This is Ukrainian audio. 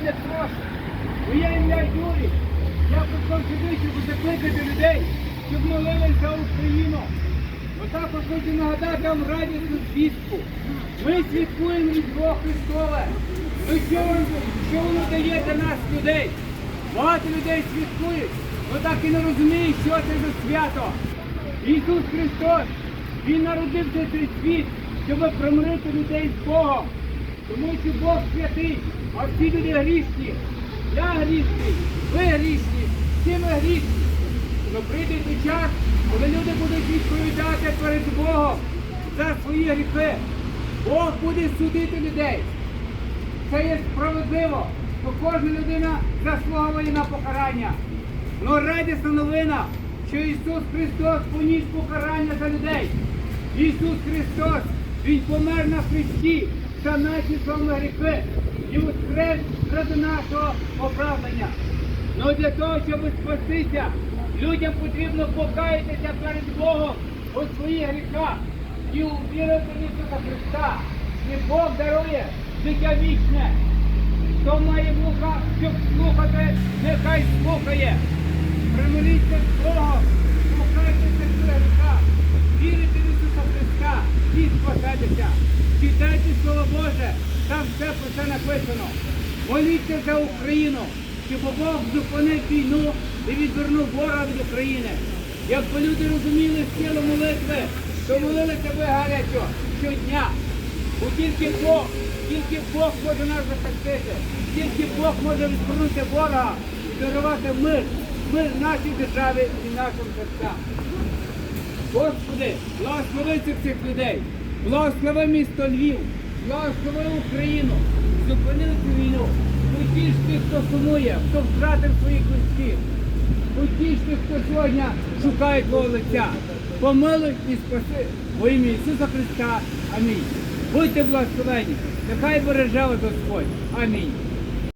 мене прошу. Моє ім'я Юрій. Я прийшов сюди, щоб закликати людей, щоб молились за Україну. Отакож хочу нагадати вам радісну звістку. Ми святкуємо Різдво Христове. Ну що воно дає для нас людей? Багато людей святкують, але так і не розуміють, що це за свято. Ісус Христос, Він народився цей світ, щоб примирити людей з Богом. Що Бог святий, а всі люди грішні. Я грішний, ви грішні, всі ми грішні. Но прийде той час, коли люди будуть відповідати перед Богом за свої гріхи. Бог буде судити людей. Це є справедливо, бо кожна людина заслуговує на покарання. Но радісна новина, що Ісус Христос поніс покарання за людей. Ісус Христос, Він помер на хресті за наші з вами гріхи і воскрес ради нашого оправдання. Ну для того, щоб спастися, людям потрібно покаятися перед Богом у своїх гріхах і увірити в Ісуса Христа. І Бог дарує життя вічне. Хто має вуха, щоб слухати, нехай слухає. Примиріться з Богом, покайтеся з гріха, вірите в Ісуса Христа і спасетеся. Читайте Слово Боже, там все про це написано. Моліться за Україну, щоб Бог зупинив війну і відвернув ворога від України. Якби люди розуміли силу молитви, то молилися би гарячо щодня. Бо тільки Бог, тільки Бог може нас захистити, тільки Бог може відвернути ворога і дарувати мир, мир нашій державі і нашим серцям. Господи, благослови цих людей, благослови місто Львів, благослови Україну, зупинив цю війну, потіште, хто сумує, хто втратив свої близькі, потіште, хто сьогодні шукає твого лиця. Помилуй і спаси во ім'я Ісуса Христа. Амінь. Будьте благословені, нехай береже вас Господь. Амінь.